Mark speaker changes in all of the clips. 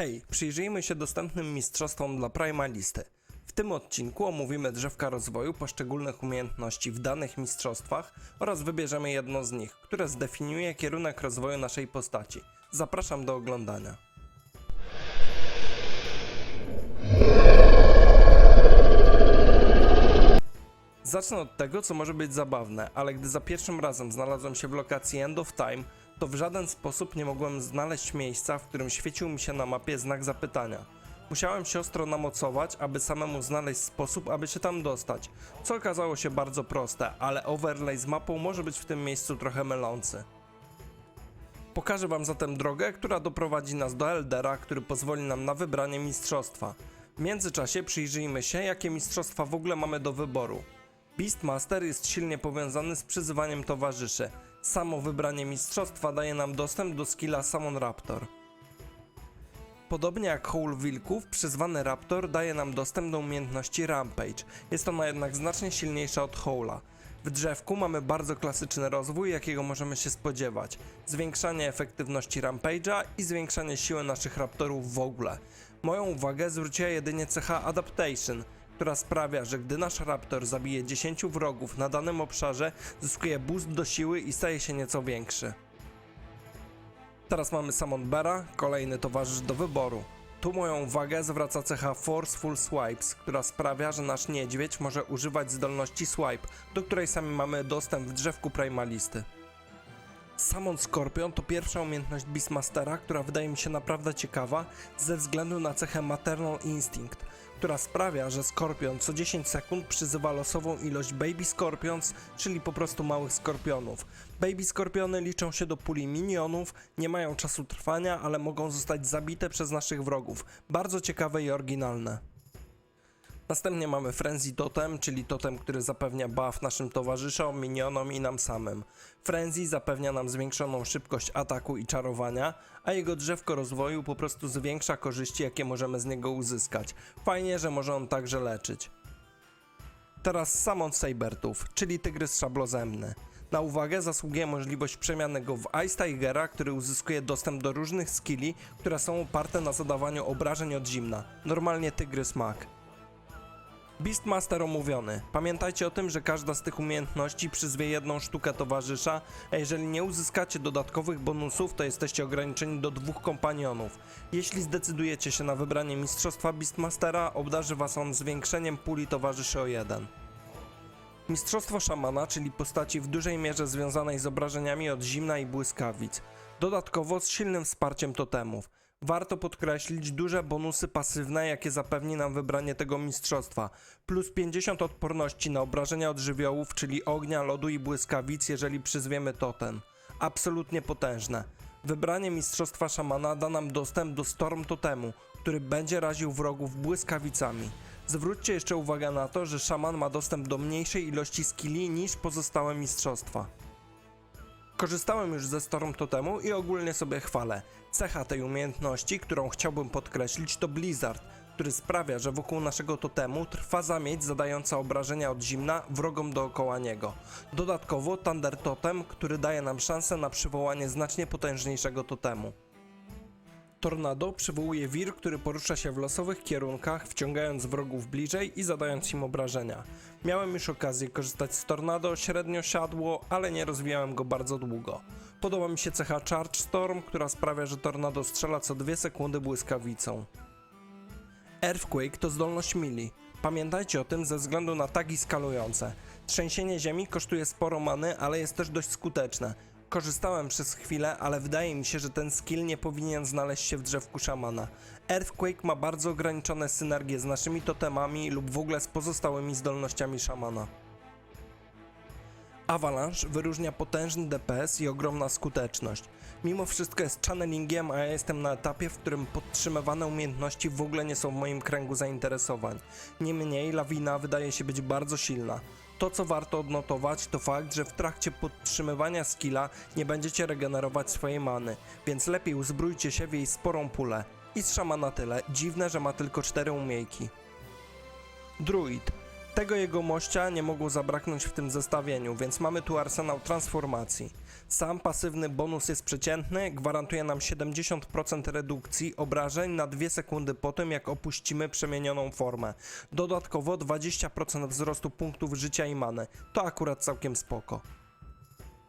Speaker 1: Hej, przyjrzyjmy się dostępnym mistrzostwom dla Primalisty. W tym odcinku omówimy drzewka rozwoju poszczególnych umiejętności w danych mistrzostwach oraz wybierzemy jedno z nich, które zdefiniuje kierunek rozwoju naszej postaci. Zapraszam do oglądania. Zacznę od tego, co może być zabawne, ale gdy za pierwszym razem znalazłem się w lokacji End of Time, to w żaden sposób nie mogłem znaleźć miejsca, w którym świecił mi się na mapie znak zapytania. Musiałem się ostro namocować, aby samemu znaleźć sposób, aby się tam dostać, co okazało się bardzo proste, ale overlay z mapą może być w tym miejscu trochę mylący. Pokażę Wam zatem drogę, która doprowadzi nas do Eldera, który pozwoli nam na wybranie mistrzostwa. W międzyczasie przyjrzyjmy się, jakie mistrzostwa w ogóle mamy do wyboru. Beastmaster jest silnie powiązany z przyzywaniem towarzyszy. Samo wybranie mistrzostwa daje nam dostęp do skilla Summon Raptor. Podobnie jak Howl Wilków, przyzwany Raptor daje nam dostęp do umiejętności Rampage. Jest ona jednak znacznie silniejsza od Howla. W drzewku mamy bardzo klasyczny rozwój, jakiego możemy się spodziewać. Zwiększanie efektywności Rampage'a i zwiększanie siły naszych Raptorów w ogóle. Moją uwagę zwróciła jedynie cecha Adaptation, która sprawia, że gdy nasz Raptor zabije 10 wrogów na danym obszarze, zyskuje boost do siły i staje się nieco większy. Teraz mamy Summon Bera, kolejny towarzysz do wyboru. Tu moją uwagę zwraca cecha Forceful Swipes, która sprawia, że nasz niedźwiedź może używać zdolności Swipe, do której sami mamy dostęp w drzewku Primalisty. Summon Scorpion to pierwsza umiejętność Beastmastera, która wydaje mi się naprawdę ciekawa ze względu na cechę Maternal Instinct, która sprawia, że Skorpion co 10 sekund przyzywa losową ilość Baby Scorpions, czyli po prostu małych skorpionów. Baby Skorpiony liczą się do puli minionów, nie mają czasu trwania, ale mogą zostać zabite przez naszych wrogów. Bardzo ciekawe i oryginalne. Następnie mamy Frenzy Totem, czyli totem, który zapewnia buff naszym towarzyszom, minionom i nam samym. Frenzy zapewnia nam zwiększoną szybkość ataku i czarowania, a jego drzewko rozwoju po prostu zwiększa korzyści, jakie możemy z niego uzyskać. Fajnie, że może on także leczyć. Teraz Summon Sabertooth, czyli tygrys szablozemny. Na uwagę zasługuje możliwość przemiany go w Ice Tigera, który uzyskuje dostęp do różnych skilli, które są oparte na zadawaniu obrażeń od zimna. Normalnie tygrys mag. Beastmaster omówiony. Pamiętajcie o tym, że każda z tych umiejętności przyzwie jedną sztukę towarzysza, a jeżeli nie uzyskacie dodatkowych bonusów, to jesteście ograniczeni do dwóch kompanionów. Jeśli zdecydujecie się na wybranie Mistrzostwa Beastmastera, obdarzy was on zwiększeniem puli towarzyszy o jeden. Mistrzostwo szamana, czyli postaci w dużej mierze związanej z obrażeniami od zimna i błyskawic. Dodatkowo z silnym wsparciem totemów. Warto podkreślić duże bonusy pasywne, jakie zapewni nam wybranie tego mistrzostwa. Plus 50 odporności na obrażenia od żywiołów, czyli ognia, lodu i błyskawic, jeżeli przyzwiemy totem. Absolutnie potężne. Wybranie mistrzostwa szamana da nam dostęp do Storm Totemu, który będzie raził wrogów błyskawicami. Zwróćcie jeszcze uwagę na to, że szaman ma dostęp do mniejszej ilości skilli niż pozostałe mistrzostwa. Korzystałem już ze Storm Totemu i ogólnie sobie chwalę. Cecha tej umiejętności, którą chciałbym podkreślić, to Blizzard, który sprawia, że wokół naszego totemu trwa zamieć zadająca obrażenia od zimna wrogom dookoła niego. Dodatkowo Thunder Totem, który daje nam szansę na przywołanie znacznie potężniejszego totemu. Tornado przywołuje wir, który porusza się w losowych kierunkach, wciągając wrogów bliżej i zadając im obrażenia. Miałem już okazję korzystać z Tornado, średnio siadło, ale nie rozwijałem go bardzo długo. Podoba mi się cecha Charge Storm, która sprawia, że Tornado strzela co 2 sekundy błyskawicą. Earthquake to zdolność mili. Pamiętajcie o tym ze względu na tagi skalujące. Trzęsienie ziemi kosztuje sporo many, ale jest też dość skuteczne. Korzystałem przez chwilę, ale wydaje mi się, że ten skill nie powinien znaleźć się w drzewku szamana. Earthquake ma bardzo ograniczone synergie z naszymi totemami lub w ogóle z pozostałymi zdolnościami szamana. Avalanche wyróżnia potężny DPS i ogromna skuteczność. Mimo wszystko jest channelingiem, a ja jestem na etapie, w którym podtrzymywane umiejętności w ogóle nie są w moim kręgu zainteresowań. Niemniej lawina wydaje się być bardzo silna. To co warto odnotować to fakt, że w trakcie podtrzymywania skilla nie będziecie regenerować swojej many, więc lepiej uzbrójcie się w jej sporą pulę. I z szamana tyle, dziwne, że ma tylko 4 umiejki. Druid. Tego jego mościa nie mogło zabraknąć w tym zestawieniu, więc mamy tu arsenał transformacji. Sam pasywny bonus jest przeciętny, gwarantuje nam 70% redukcji obrażeń na 2 sekundy po tym, jak opuścimy przemienioną formę. Dodatkowo 20% wzrostu punktów życia i many. To akurat całkiem spoko.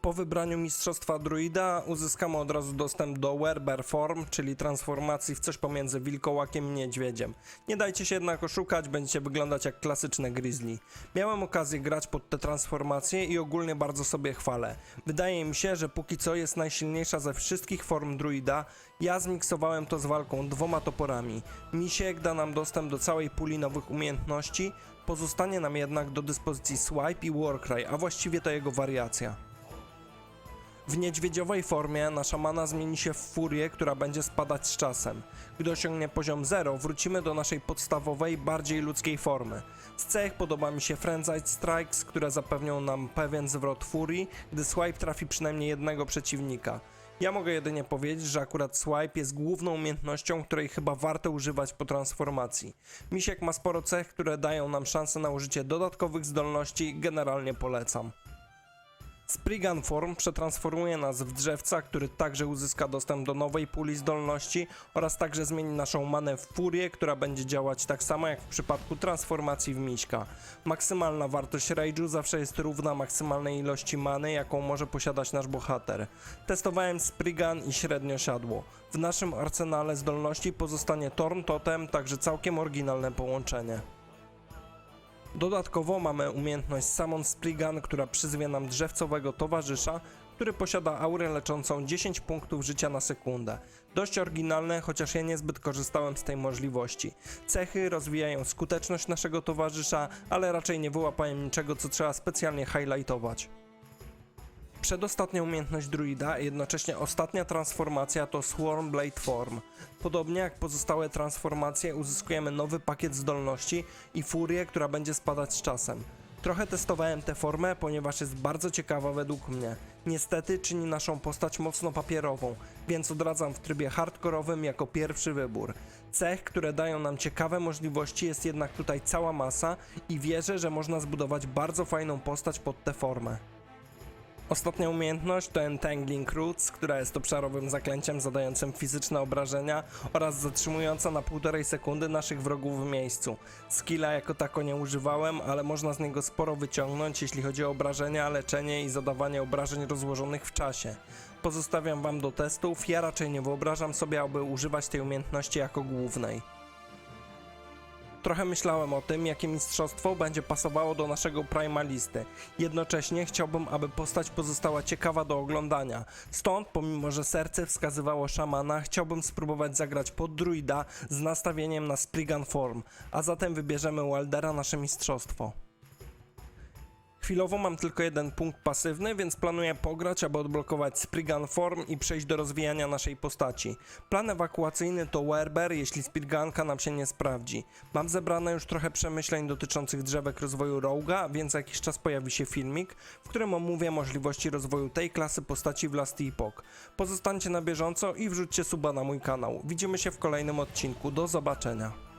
Speaker 1: Po wybraniu Mistrzostwa Druida uzyskamy od razu dostęp do Werber Form, czyli transformacji w coś pomiędzy wilkołakiem i niedźwiedziem. Nie dajcie się jednak oszukać, będziecie wyglądać jak klasyczne grizzly. Miałem okazję grać pod te transformacje i ogólnie bardzo sobie chwalę. Wydaje mi się, że póki co jest najsilniejsza ze wszystkich form druida. Ja zmiksowałem to z walką dwoma toporami. Misiek da nam dostęp do całej puli nowych umiejętności, pozostanie nam jednak do dyspozycji Swipe i Warcry, a właściwie to jego wariacja. W niedźwiedziowej formie nasza mana zmieni się w furię, która będzie spadać z czasem. Gdy osiągnie poziom 0, wrócimy do naszej podstawowej, bardziej ludzkiej formy. Z cech podoba mi się Frenzied Strikes, które zapewnią nam pewien zwrot furii, gdy swipe trafi przynajmniej jednego przeciwnika. Ja mogę jedynie powiedzieć, że akurat swipe jest główną umiejętnością, której chyba warto używać po transformacji. Misiek ma sporo cech, które dają nam szansę na użycie dodatkowych zdolności, generalnie polecam. Spriggan Form przetransformuje nas w drzewca, który także uzyska dostęp do nowej puli zdolności oraz także zmieni naszą manę w furię, która będzie działać tak samo jak w przypadku transformacji w miśka. Maksymalna wartość rage'u zawsze jest równa maksymalnej ilości many, jaką może posiadać nasz bohater. Testowałem Spriggan i średnio siadło. W naszym arsenale zdolności pozostanie Torn Totem, także całkiem oryginalne połączenie. Dodatkowo mamy umiejętność Summon Spriggan, która przyzwie nam drzewcowego towarzysza, który posiada aurę leczącą 10 punktów życia na sekundę. Dość oryginalne, chociaż ja niezbyt korzystałem z tej możliwości. Cechy rozwijają skuteczność naszego towarzysza, ale raczej nie wyłapałem niczego, co trzeba specjalnie highlightować. Przedostatnia umiejętność druida, jednocześnie ostatnia transformacja to Swarm Blade Form. Podobnie jak pozostałe transformacje, uzyskujemy nowy pakiet zdolności i furię, która będzie spadać z czasem. Trochę testowałem tę formę, ponieważ jest bardzo ciekawa według mnie. Niestety czyni naszą postać mocno papierową, więc odradzam w trybie hardkorowym jako pierwszy wybór. Cech, które dają nam ciekawe możliwości jest jednak tutaj cała masa i wierzę, że można zbudować bardzo fajną postać pod tę formę. Ostatnia umiejętność to Entangling Roots, która jest obszarowym zaklęciem zadającym fizyczne obrażenia oraz zatrzymująca na półtorej sekundy naszych wrogów w miejscu. Skilla jako tako nie używałem, ale można z niego sporo wyciągnąć, jeśli chodzi o obrażenia, leczenie i zadawanie obrażeń rozłożonych w czasie. Pozostawiam wam do testów, ja raczej nie wyobrażam sobie, aby używać tej umiejętności jako głównej. Trochę myślałem o tym, jakie mistrzostwo będzie pasowało do naszego primalisty. Jednocześnie chciałbym, aby postać pozostała ciekawa do oglądania. Stąd, pomimo że serce wskazywało szamana, chciałbym spróbować zagrać pod druida z nastawieniem na Spriggan Form, a zatem wybierzemy Waldera nasze mistrzostwo. Chwilowo mam tylko jeden punkt pasywny, więc planuję pograć, aby odblokować Spriggan Form i przejść do rozwijania naszej postaci. Plan ewakuacyjny to Werber, jeśli Sprigganka nam się nie sprawdzi. Mam zebrane już trochę przemyśleń dotyczących drzewek rozwoju Roga, więc jakiś czas pojawi się filmik, w którym omówię możliwości rozwoju tej klasy postaci w Last Epoch. Pozostańcie na bieżąco i wrzućcie suba na mój kanał. Widzimy się w kolejnym odcinku. Do zobaczenia.